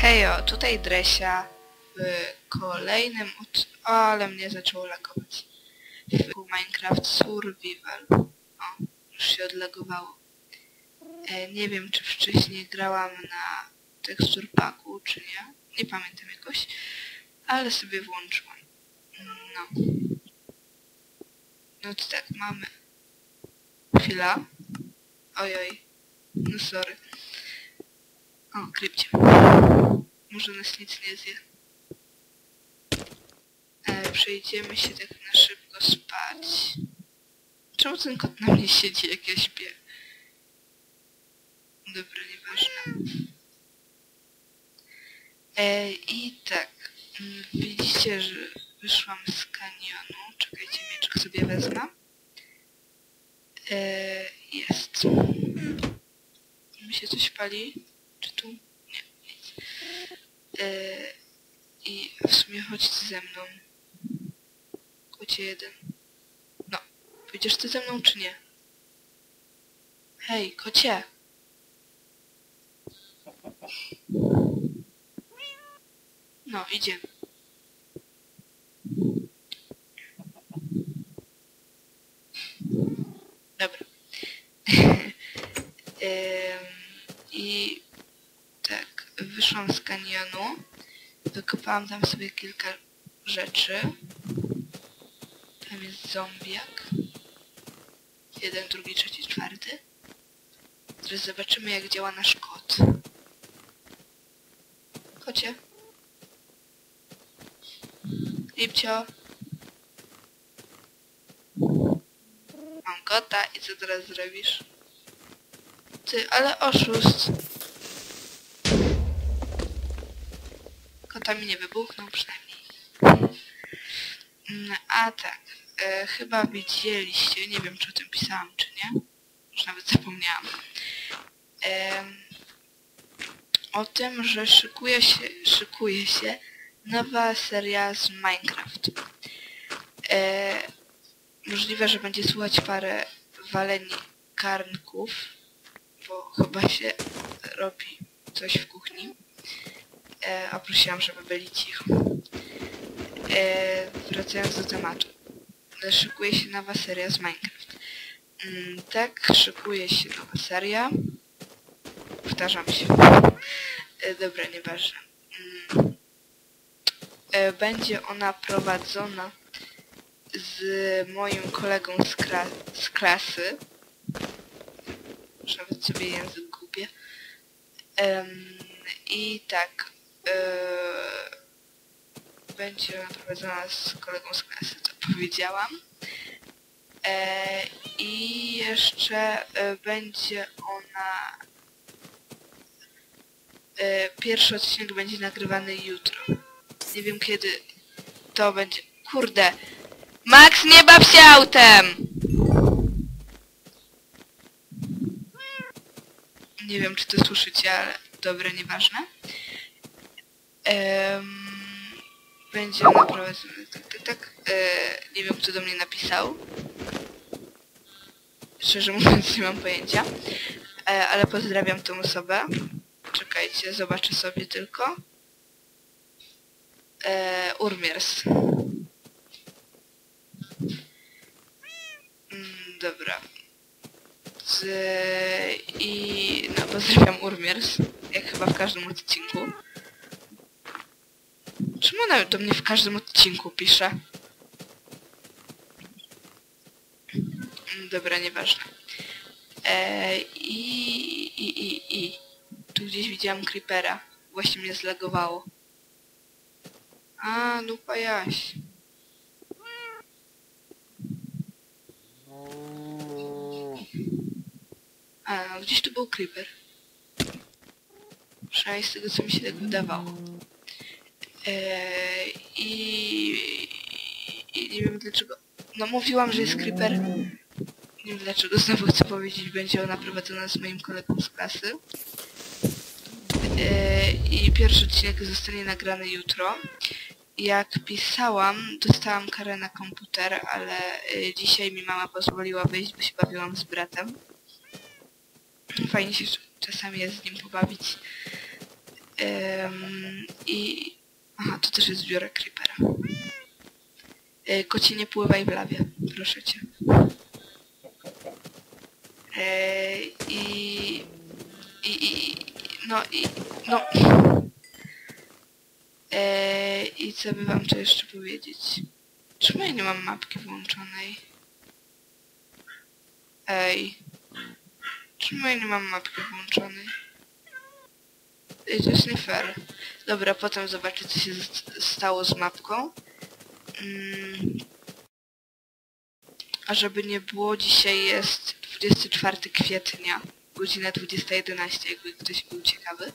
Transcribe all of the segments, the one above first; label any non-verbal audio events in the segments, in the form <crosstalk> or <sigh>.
Hejo, tutaj Dresia w kolejnym od... Ale mnie zaczęło lagować. W Minecraft Survival. O, już się odlagowało. E, nie wiem, czy wcześniej grałam na tekstur packu, czy nie. Nie pamiętam jakoś. Ale sobie włączyłam. No. No to tak, mamy. Chwila. Ojoj. No sorry. O, krypcie. Może nas nic nie zje. E, przejdziemy się tak na szybko spać. Czemu ten kot na mnie siedzi, jak ja śpię? Dobra, nieważne. E, I tak. mm, Widzicie, że wyszłam z kanionu. Czekajcie, mieczek sobie wezmę. E, jest. Mi się coś pali? Tu? Nic. E, I w sumie chodź ze mną. Kocie jeden. No, pójdziesz ty ze mną czy nie? Hej, kocie! No, idziemy. Dobra. <laughs> Em, I tak, wyszłam z kanionu, wykopałam tam sobie kilka rzeczy. Tam jest zombiak. Jeden, drugi, trzeci, czwarty. Teraz zobaczymy jak działa nasz kot. Kocie. Lipcio. Mam kota i co teraz zrobisz? Ty, ale oszust. Kota mi nie wybuchnął przynajmniej. Mm, A tak, e, chyba widzieliście, nie wiem czy o tym pisałam czy nie, już nawet zapomniałam. Em, o tym, że szykuje się, szykuje się nowa seria z Minecraft. E, możliwe, że będzie słuchać parę waleni karnków, bo chyba się robi coś w kuchni. E, a prosiłam, żeby byli cicho. E, wracając do tematu. Szykuje się nowa seria z Minecraft. Mm, tak, szykuje się nowa seria. Powtarzam się. E, dobra, nieważne. Mm, e, będzie ona prowadzona z moim kolegą z, kla z klasy. Nawet sobie język gubię. Em, I tak. E, będzie ona prowadzona z kolegą z klasy, to powiedziałam. E, I jeszcze e, będzie ona... Pierwszy odcinek będzie nagrywany jutro. Nie wiem kiedy to będzie. Kurde! Max, nie baw się autem! Nie wiem, czy to słyszycie, ale dobra, nieważne. Em, będzie ona prowadzona tak, tak, tak. E, nie wiem, kto do mnie napisał. Szczerze mówiąc, nie mam pojęcia. E, ale pozdrawiam tą osobę. Czekajcie, zobaczę sobie tylko. E, Urmiers. Mm, dobra. I no, pozdrawiam Urmiers, jak chyba w każdym odcinku. Czemu ona do mnie w każdym odcinku pisze? Mm, Dobra, nieważne. E, i, i, i, I tu gdzieś widziałam creepera. Właśnie mnie zlagowało. A, no pajaś. A, gdzieś tu był creeper. Przynajmniej z tego, co mi się tak wydawało. Eee, i, I nie wiem dlaczego... No mówiłam, że jest creeper. Nie wiem dlaczego znowu chcę powiedzieć, będzie ona prowadzona z moim kolegą z klasy. Eee, I pierwszy odcinek zostanie nagrany jutro. Jak pisałam, dostałam karę na komputer, ale y, dzisiaj mi mama pozwoliła wyjść, bo się bawiłam z bratem. Fajnie się czasami jest z nim pobawić. Em, I... Aha, to też jest zbiorek Creepera. E, kocie, nie pływaj w lawie, proszę cię. E, I... I... I... No i... No... E, I co by wam tu jeszcze powiedzieć? Czemu ja nie mam mapki włączonej? Ej. Czemu ja nie mam mapki włączonej? Ej, to jest nie fair. Dobra, potem zobaczę co się stało z mapką. Mm. A żeby nie było, dzisiaj jest 24 kwietnia, godzina 20.11, jakby ktoś był ciekawy.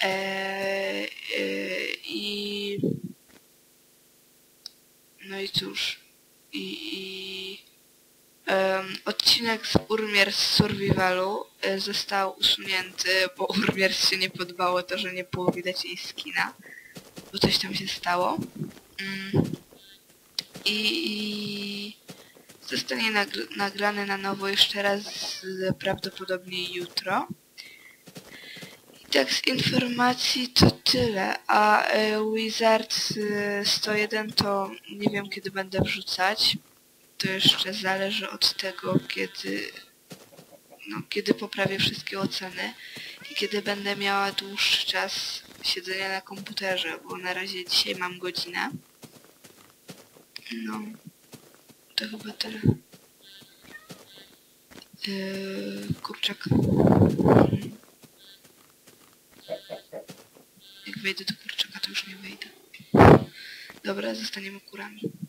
Eee, I... No i cóż. I... i odcinek z Urmier z Survivalu e, został usunięty, bo <laughs> Urmier się nie podobało to, że nie było widać jej skina. Bo coś tam się stało. Mm. I... zostanie nagr nagrany na nowo jeszcze raz prawdopodobnie jutro. I tak z informacji to tyle, a e, Wizard e, 101 to nie wiem kiedy będę wrzucać. To jeszcze zależy od tego, kiedy no, kiedy poprawię wszystkie oceny i kiedy będę miała dłuższy czas siedzenia na komputerze, bo na razie dzisiaj mam godzinę. No, to chyba tyle. Yy, kurczak. Jak wejdę do kurczaka, to już nie wejdę. Dobra, zostaniemy kurami.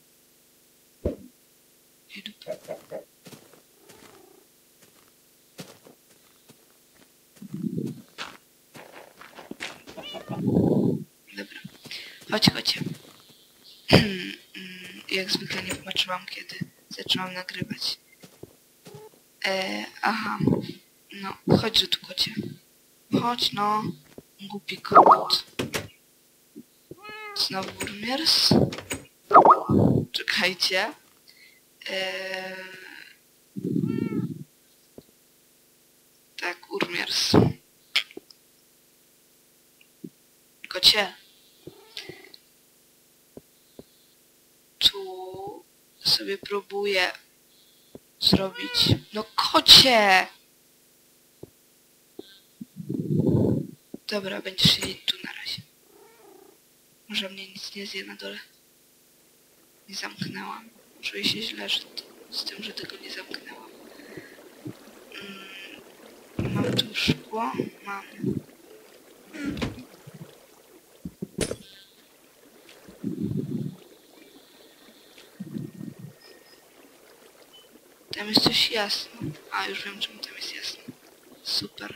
Dobra. Chodź, chodź. Mm, Jak zwykle nie zobaczyłam, kiedy zaczęłam nagrywać. E, aha. No, chodź tu, kocie. Chodź, no. Głupi kot. Znowu Urmiers. Czekajcie. Tak, Urmiers. Kocie. Tu sobie próbuję zrobić. No kocie! Dobra, będziesz siedzieć tu na razie. Może mnie nic nie zje na dole. Nie zamknęłam. Czuję się źle że to, z tym, że tego nie zamknęłam. Mm, mam tu szkło. Mam. Tam jest coś jasno. A, już wiem czemu tam jest jasno. Super.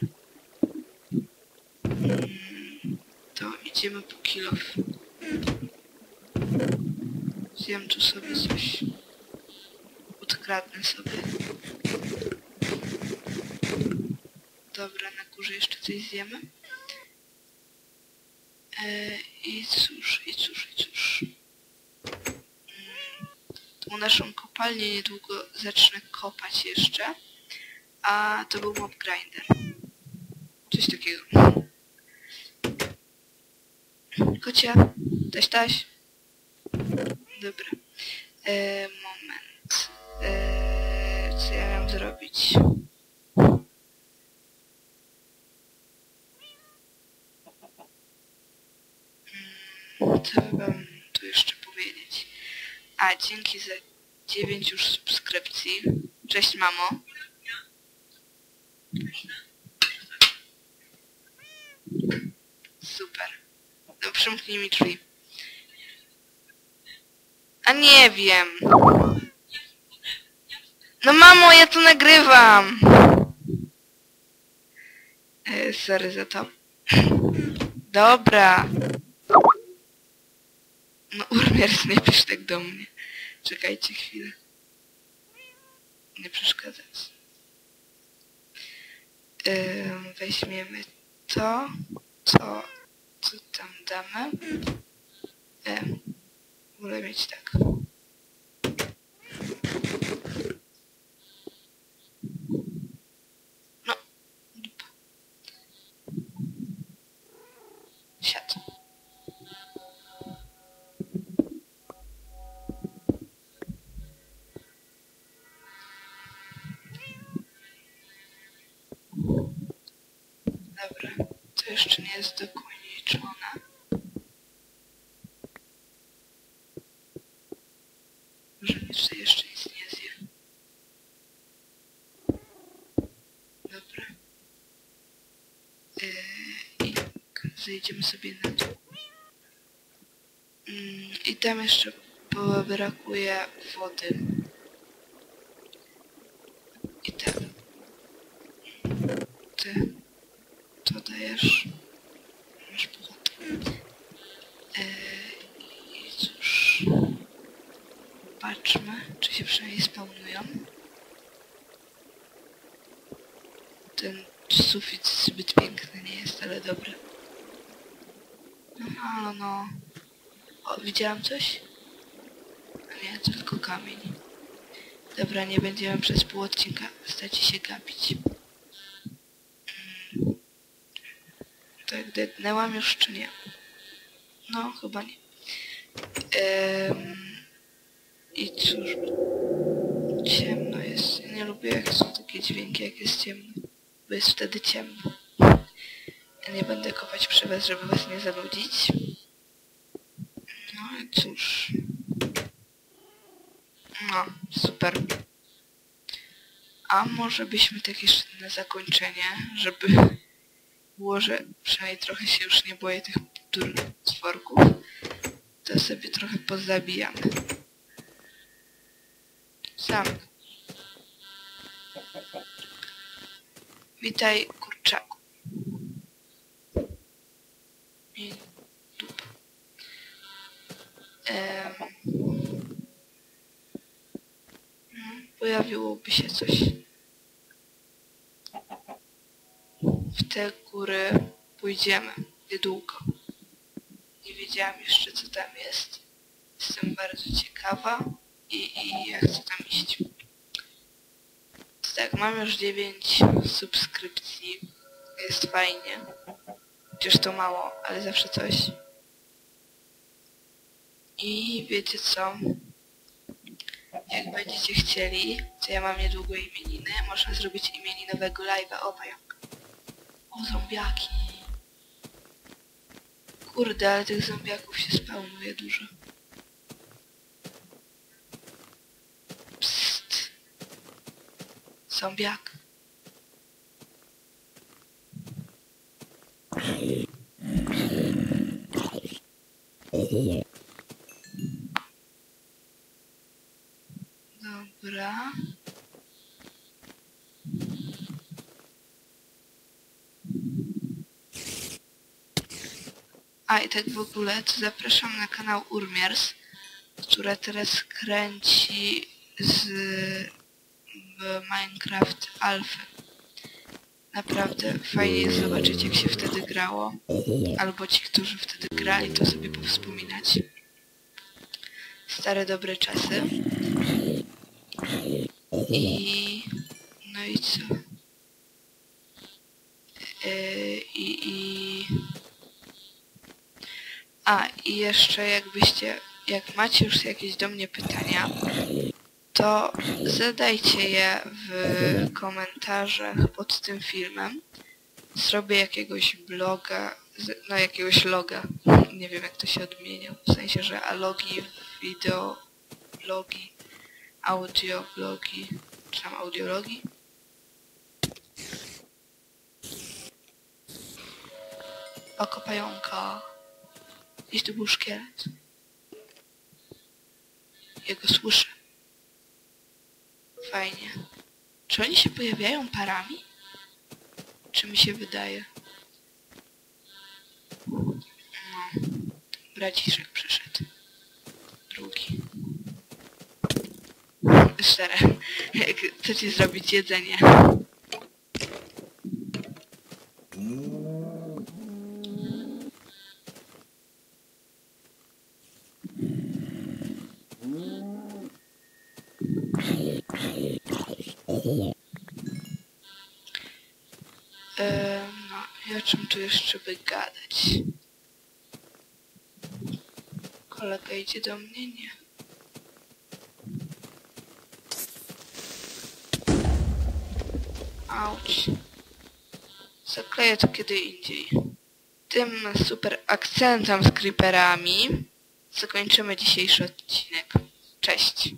Mm, to idziemy po kilof. Zjem tu sobie coś. Odkradnę sobie. Dobra, na górze jeszcze coś zjemy. E, I cóż, i cóż, i cóż. Mm, Tą naszą kopalnię niedługo zacznę kopać jeszcze. A to był mob grinder. Coś takiego. Kocie, taś taś. Dobra. E, moment. E, co ja miałem zrobić? Mm, Co by wam tu jeszcze powiedzieć? A, dzięki za 9 już subskrypcji. Cześć mamo. Super. No przymknij mi drzwi. A nie wiem. No mamo, ja to nagrywam. E, sorry za to. Dobra. No Urmiers, nie pisz tak do mnie. Czekajcie chwilę. Nie przeszkadzać. Ym, weźmiemy to, to, co tam damy. Ym, Wolę mieć tak. No. Dupa. Siad. Dobra. To jeszcze nie jest do zejdziemy sobie na dół. Mm, I tam jeszcze brakuje wody. I tak. Ty to dajesz. Masz pochodnie. Yy, I cóż. Patrzmy, czy się przynajmniej spawnują. Ten sufit zbyt piękny nie jest, ale dobry. Halo no. O, widziałam coś? A nie, tylko kamień. Dobra, nie będziemy przez pół odcinka stać się gapić. Mm. Tak, dednęłam już czy nie? No, chyba nie. Em, I cóż, ciemno jest. Nie lubię jak są takie dźwięki, jak jest ciemno. Bo jest wtedy ciemno. Nie będę kopać przy was, żeby was nie zanudzić. No i cóż. No, super. A może byśmy tak jeszcze na zakończenie, żeby było, że przynajmniej trochę się już nie boję tych stworków, to sobie trochę pozabijamy. Sam. Witaj, kurczaku. I dup. Em. No, pojawiłoby się coś. W te góry pójdziemy niedługo. Nie wiedziałam jeszcze co tam jest. Jestem bardzo ciekawa i, i ja chcę tam iść. Tak, mam już 9 subskrypcji. Jest fajnie. Chociaż to mało, ale zawsze coś. I wiecie co? Jak będziecie chcieli, to ja mam niedługo imieniny. Można zrobić imieninowego live'a. O, pająk. O, zombiaki. Kurde, ale tych zombiaków się spełnuje dużo. Psst. Zombiak. Dobra. A i tak w ogóle to zapraszam na kanał Urmiers, która teraz kręci z Minecraft Alpha. Naprawdę fajnie jest zobaczyć jak się wtedy grało. Albo ci, którzy wtedy grali, to sobie powspominać. Stare dobre czasy. I... No i co? Yy, I... i... A, i jeszcze jakbyście... Jak macie już jakieś do mnie pytania, to zadajcie je w komentarzach pod tym filmem. Zrobię jakiegoś bloga, no jakiegoś loga. Nie wiem jak to się odmienia. W sensie, że alogi, wideo, blogi, audio, blogi, czy tam audiologi. Oko pająka. Gdzieś tu był szkielet. Jego słyszę. Fajnie. Czy oni się pojawiają parami? Czy mi się wydaje? No. Braciszek przyszedł. Drugi. Szczere. Chcecie zrobić jedzenie? Eee, no i o czym tu jeszcze by gadać? Kolega idzie do mnie? Nie. Auć. Zakleję to kiedy indziej. tym super akcentem z creeperami zakończymy dzisiejszy odcinek. Cześć.